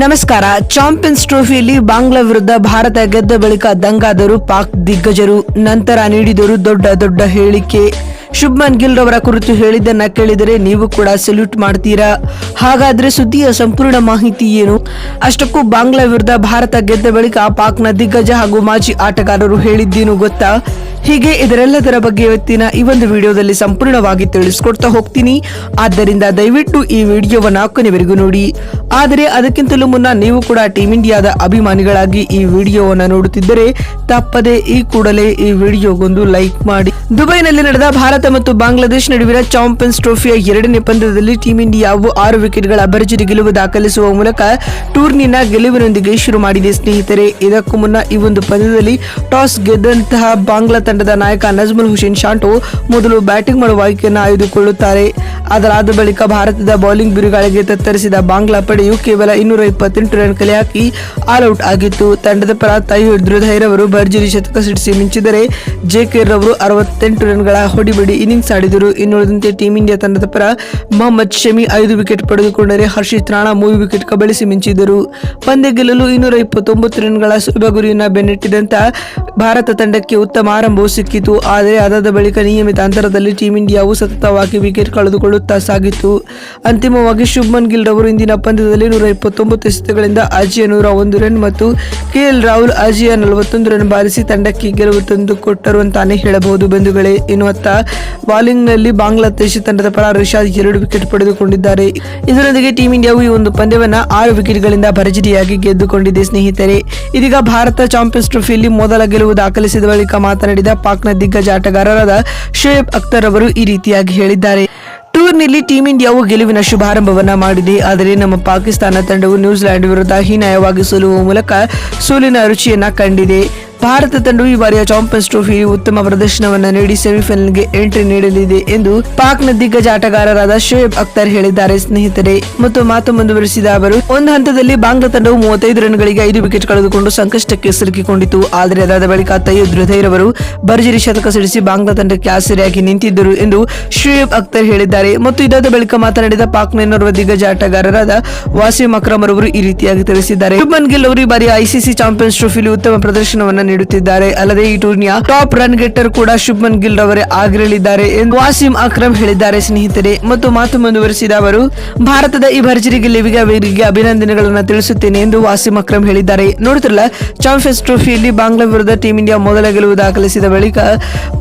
ನಮಸ್ಕಾರ. ಚಾಂಪಿಯನ್ಸ್ ಟ್ರೋಫಿಯಲ್ಲಿ ಬಾಂಗ್ಲಾ ವಿರುದ್ಧ ಭಾರತ ಗೆದ್ದ ಬಳಿಕ ದಂಗಾದರು ಪಾಕ್ ದಿಗ್ಗಜರು. ನಂತರ ನೀಡಿದರು ದೊಡ್ಡ ದೊಡ್ಡ ಹೇಳಿಕೆ. ಶುಭ್ಮನ್ ಗಿಲ್ ರವರ ಕುರಿತು ಹೇಳಿದ್ದನ್ನ ಕೇಳಿದರೆ ನೀವು ಕೂಡ ಸಲ್ಯೂಟ್ ಮಾಡ್ತೀರಾ? ಹಾಗಾದ್ರೆ ಸುದ್ದಿಯ ಸಂಪೂರ್ಣ ಮಾಹಿತಿ ಏನು? ಅಷ್ಟಕ್ಕೂ ಬಾಂಗ್ಲಾ ವಿರುದ್ಧ ಭಾರತ ಗೆದ್ದ ಬಳಿಕ ಪಾಕ್ನ ದಿಗ್ಗಜ ಹಾಗೂ ಮಾಜಿ ಆಟಗಾರರು ಹೇಳಿದ್ದೇನು ಗೊತ್ತಾ? ಹೀಗೆ ಇದರೆಲ್ಲದರ ಬಗ್ಗೆ ಇವತ್ತಿನ ಈ ಒಂದು ವಿಡಿಯೋದಲ್ಲಿ ಸಂಪೂರ್ಣವಾಗಿ ತಿಳಿಸ್ಕೊಡ್ತಾ ಹೋಗ್ತೀನಿ. ಆದ್ದರಿಂದ ದಯವಿಟ್ಟು ಈ ವಿಡಿಯೋವನ್ನು ಕೊನೆವರೆಗೂ ನೋಡಿ. ಆದರೆ ಅದಕ್ಕಿಂತಲೂ ಮುನ್ನ ನೀವು ಕೂಡ ಟೀಮ್ ಇಂಡಿಯಾದ ಅಭಿಮಾನಿಗಳಾಗಿ ಈ ವಿಡಿಯೋವನ್ನು ನೋಡುತ್ತಿದ್ದರೆ ತಪ್ಪದೆ ಈ ಕೂಡಲೇ ಈ ವಿಡಿಯೋಗೊಂದು ಲೈಕ್ ಮಾಡಿ. ದುಬೈನಲ್ಲಿ ನಡೆದ ಭಾರತ ಮತ್ತು ಬಾಂಗ್ಲಾದೇಶ ನಡುವಿನ ಚಾಂಪಿಯನ್ಸ್ ಟ್ರೋಫಿಯ ಎರಡನೇ ಪಂದ್ಯದಲ್ಲಿ ಟೀಂ ಇಂಡಿಯಾವು ಆರು ವಿಕೆಟ್ಗಳ ಅಭರ್ಜರಿ ಗೆಲುವು ದಾಖಲಿಸುವ ಮೂಲಕ ಟೂರ್ನಿನ ಗೆಲುವಿನೊಂದಿಗೆ ಶುರು ಮಾಡಿದೆ ಸ್ನೇಹಿತರೆ. ಇದಕ್ಕೂ ಮುನ್ನ ಈ ಒಂದು ಪಂದ್ಯದಲ್ಲಿ ಟಾಸ್ ಗೆದ್ದಂತಹ ಬಾಂಗ್ಲಾ ತಂಡದ ನಾಯಕ ನಜ್ಮುಲ್ ಹುಸೇನ್ ಶಾಂಟೋ ಮೊದಲು ಬ್ಯಾಟಿಂಗ್ ಮಾಡುವ ಆಯ್ಕೆಯನ್ನು ಆಯ್ದುಕೊಳ್ಳುತ್ತಾರೆ. ಅದರಾದ ಬಳಿಕ ಭಾರತದ ಬೌಲಿಂಗ್ ಬಿರುಗಾಳಿಗೆ ತತ್ತರಿಸಿದ ಬಾಂಗ್ಲಾ ಪಡೆಯು ಕೇವಲ ಇನ್ನೂರ ಇಪ್ಪತ್ತೆಂಟು ರನ್ ಕಲೆ ಹಾಕಿ ಆಲ್ಔಟ್ ಆಗಿತ್ತು. ತಂಡದ ಪರ ತೈಹೂರ್ ಧೈರ್ ಅವರು ಭರ್ಜರಿ ಶತಕ ಸಿಡಿಸಿ ಮಿಂಚಿದರೆ ಜೆಕೆ ರವರು ಅರವತ್ತೆಂಟು ರನ್ಗಳ ಹೊಡಿಬಿಡಿ ಇನ್ನಿಂಗ್ಸ್ ಆಡಿದರು. ಇನ್ನುಳಿದಂತೆ ಟೀಂ ಇಂಡಿಯಾ ತಂಡದ ಪರ ಮೊಹಮ್ಮದ್ ಶಮಿ ಐದು ವಿಕೆಟ್ ಪಡೆದುಕೊಂಡರೆ ಹರ್ಷಿತ್ ರಾಣಾ ಮೂರು ವಿಕೆಟ್ ಕಬಳಿಸಿ ಮಿಂಚಿದರು ಪಂದ್ಯ ಗೆಲ್ಲಲು ಇನ್ನೂರ ಇಪ್ಪತ್ತೊಂಬತ್ತು ರನ್ಗಳ ಸುಲಭ ಗುರಿಯನ್ನು ಬೆನ್ನಟ್ಟಿದಂತ ಭಾರತ ತಂಡಕ್ಕೆ ಉತ್ತಮ ಆರಂಭವು ಸಿಕ್ಕಿತು, ಆದರೆ ಅದಾದ ಬಳಿಕ ನಿಯಮಿತ ಅಂತರದಲ್ಲಿ ಟೀಂ ಇಂಡಿಯಾವು ಸತತವಾಗಿ ವಿಕೆಟ್ ಕಳೆದುಕೊಳ್ಳುತ್ತಾ ಸಾಗಿತ್ತು. ಅಂತಿಮವಾಗಿ ಶುಭ್ಮನ್ ಗಿಲ್ ರವರು ಇಂದಿನ ಪಂದ್ಯದಲ್ಲಿ ನೂರ ಇಪ್ಪತ್ತೊಂಬತ್ತು ಎಸೆತಗಳಿಂದ ಅಜಿಯ ನೂರ ಒಂದು ರನ್ ಮತ್ತು ಕೆಎಲ್ ರಾಹುಲ್ ಅಜಿಯ ನಲವತ್ತೊಂದು ರನ್ ಬಾರಿಸಿ ತಂಡಕ್ಕೆ ಗೆಲುವು ತಂದು ಕೊಟ್ಟರು ಅಂತಾನೆ ಹೇಳಬಹುದು ಬಂಧುಗಳೇ. ಎನ್ನುವತ್ತ ಬಾಲಿಂಗ್ನಲ್ಲಿ ಬಾಂಗ್ಲಾದೇಶ ತಂಡದ ಪರ ರಿಷಾದ್ ಎರಡು ವಿಕೆಟ್ ಪಡೆದುಕೊಂಡಿದ್ದಾರೆ. ಇದರೊಂದಿಗೆ ಟೀಂ ಇಂಡಿಯಾವು ಈ ಒಂದು ಪಂದ್ಯವನ್ನ ಆರು ವಿಕೆಟ್ಗಳಿಂದ ಭರ್ಜರಿಯಾಗಿ ಗೆದ್ದುಕೊಂಡಿದೆ ಸ್ನೇಹಿತರೆ. ಇದೀಗ ಭಾರತ ಚಾಂಪಿಯನ್ಸ್ ಟ್ರೋಫಿಯಲ್ಲಿ ಮೊದಲ ಗೆಲುವು ದಾಖಲಿಸಿದ ಬಳಿಕ ಮಾತನಾಡಿದ ಪಾಕ್ನ ದಿಗ್ಗಜ ಆಟಗಾರರಾದ ಶೋಯಬ್ ಅಖ್ತರ್ ಅವರು ಈ ರೀತಿಯಾಗಿ ಹೇಳಿದ್ದಾರೆ. ಟೂರ್ನಿಯಲ್ಲಿ ಟೀಂ ಇಂಡಿಯಾವು ಗೆಲುವಿನ ಶುಭಾರಂಭವನ್ನ ಮಾಡಿದೆ. ಆದರೆ ನಮ್ಮ ಪಾಕಿಸ್ತಾನ ತಂಡವು ನ್ಯೂಜಿಲೆಂಡ್ ವಿರುದ್ಧ ಹೀನಾಯವಾಗಿ ಸೋಲುವ ಮೂಲಕ ಸೋಲಿನ ರುಚಿಯನ್ನ ಕಂಡಿದೆ. ಭಾರತ ತಂಡವು ಈ ಬಾರಿಯ ಚಾಂಪಿಯನ್ಸ್ ಟ್ರೋಫಿ ಉತ್ತಮ ಪ್ರದರ್ಶನವನ್ನು ನೀಡಿ ಸೆಮಿಫೈನಲ್ಗೆ ಎಂಟ್ರಿ ನೀಡಲಿದೆ ಎಂದು ಪಾಕ್ನ ದಿಗ್ಗಜ ಆಟಗಾರರಾದ ಶೋಯಬ್ ಅಖ್ತರ್ ಹೇಳಿದ್ದಾರೆ. ಸ್ನೇಹಿತರೆ, ಮತ್ತು ಮಾತು ಮುಂದುವರಿಸಿದ ಅವರು, ಒಂದು ಹಂತದಲ್ಲಿ ಬಾಂಗ್ಲಾ ತಂಡವು ಮೂವತ್ತೈದು ರನ್ಗಳಿಗೆ ಐದು ವಿಕೆಟ್ ಕಳೆದುಕೊಂಡು ಸಂಕಷ್ಟಕ್ಕೆ ಸಿಲುಕಿಕೊಂಡಿತು. ಆದರೆ ಅದಾದ ಬಳಿಕ ತಯ್ಯದ್ ಹೃದಯ್ ರವರು ಭರ್ಜರಿ ಶತಕ ಸಿಡಿಸಿ ಬಾಂಗ್ಲಾ ತಂಡಕ್ಕೆ ಆಸರೆಯಾಗಿ ನಿಂತಿದ್ದರು ಎಂದು ಶೋಯಬ್ ಅಖ್ತರ್ ಹೇಳಿದ್ದಾರೆ. ಮತ್ತು ಇದಾದ ಬಳಿಕ ಮಾತನಾಡಿದ ಪಾಕ್ನ ಇನ್ನೋರ್ವ ದಿಗ್ಗಜ ಆಟಗಾರರಾದ ವಾಸಿಂ ಅಕ್ರಮ್ ಅವರು ಈ ರೀತಿಯಾಗಿ ತಿಳಿಸಿದ್ದಾರೆ. ಶುಭ್ಮನ್ ಗಿಲ್ ಅವರು ಈ ಬಾರಿ ಐಸಿಸಿ ಚಾಂಪಿಯನ್ಸ್ ಟ್ರೋಫಿಲಿ ಉತ್ತಮ ಪ್ರದರ್ಶನವನ್ನ ನೀಡುತ್ತಿದ್ದಾರೆ. ಅಲ್ಲದೆ ಈ ಟೂರ್ನಿಯ ಟಾಪ್ ರನ್ ಗೆಟ್ಟರ್ ಕೂಡ ಶುಭ್ಮನ್ ಗಿಲ್ ರವರೇ ಆಗಿರಲಿದ್ದಾರೆ ಎಂದು ವಾಸಿಂ ಅಕ್ರಮ್ ಹೇಳಿದ್ದಾರೆ. ಸ್ನೇಹಿತರೆ, ಮತ್ತು ಮಾತು ಮುಂದುವರಿಸಿದ ಅವರು, ಭಾರತದ ಈ ಭರ್ಜರಿ ಗೆಲುವಿಗೆ ಅವರಿಗೆ ಅಭಿನಂದನೆಗಳನ್ನು ತಿಳಿಸುತ್ತೇನೆ ಎಂದು ವಾಸಿಂ ಅಕ್ರಮ್ ಹೇಳಿದ್ದಾರೆ. ನೋಡುತ್ತಿರಲ್ಲ, ಚಾಂಪಿಯನ್ಸ್ ಟ್ರೋಫಿಯಲ್ಲಿ ಬಾಂಗ್ಲಾ ವಿರುದ್ಧ ಟೀಂ ಇಂಡಿಯಾ ಮೊದಲ ಗೆಲುವು ದಾಖಲಿಸಿದ ಬಳಿಕ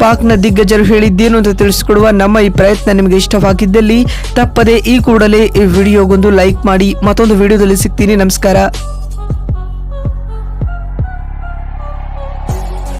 ಪಾಕ್ನ ದಿಗ್ಗಜರು ಹೇಳಿದ್ದೇನು ಅಂತ ತಿಳಿಸಿಕೊಡುವ ನಮ್ಮ ಈ ಪ್ರಯತ್ನ ನಿಮಗೆ ಇಷ್ಟವಾಗಿದ್ದಲ್ಲಿ ತಪ್ಪದೆ ಈ ಕೂಡಲೇ ಈ ವಿಡಿಯೋಗೊಂದು ಲೈಕ್ ಮಾಡಿ ಮತ್ತೊಂದು ವಿಡಿಯೋದಲ್ಲಿ ಸಿಗ್ತೀನಿ. ನಮಸ್ಕಾರ.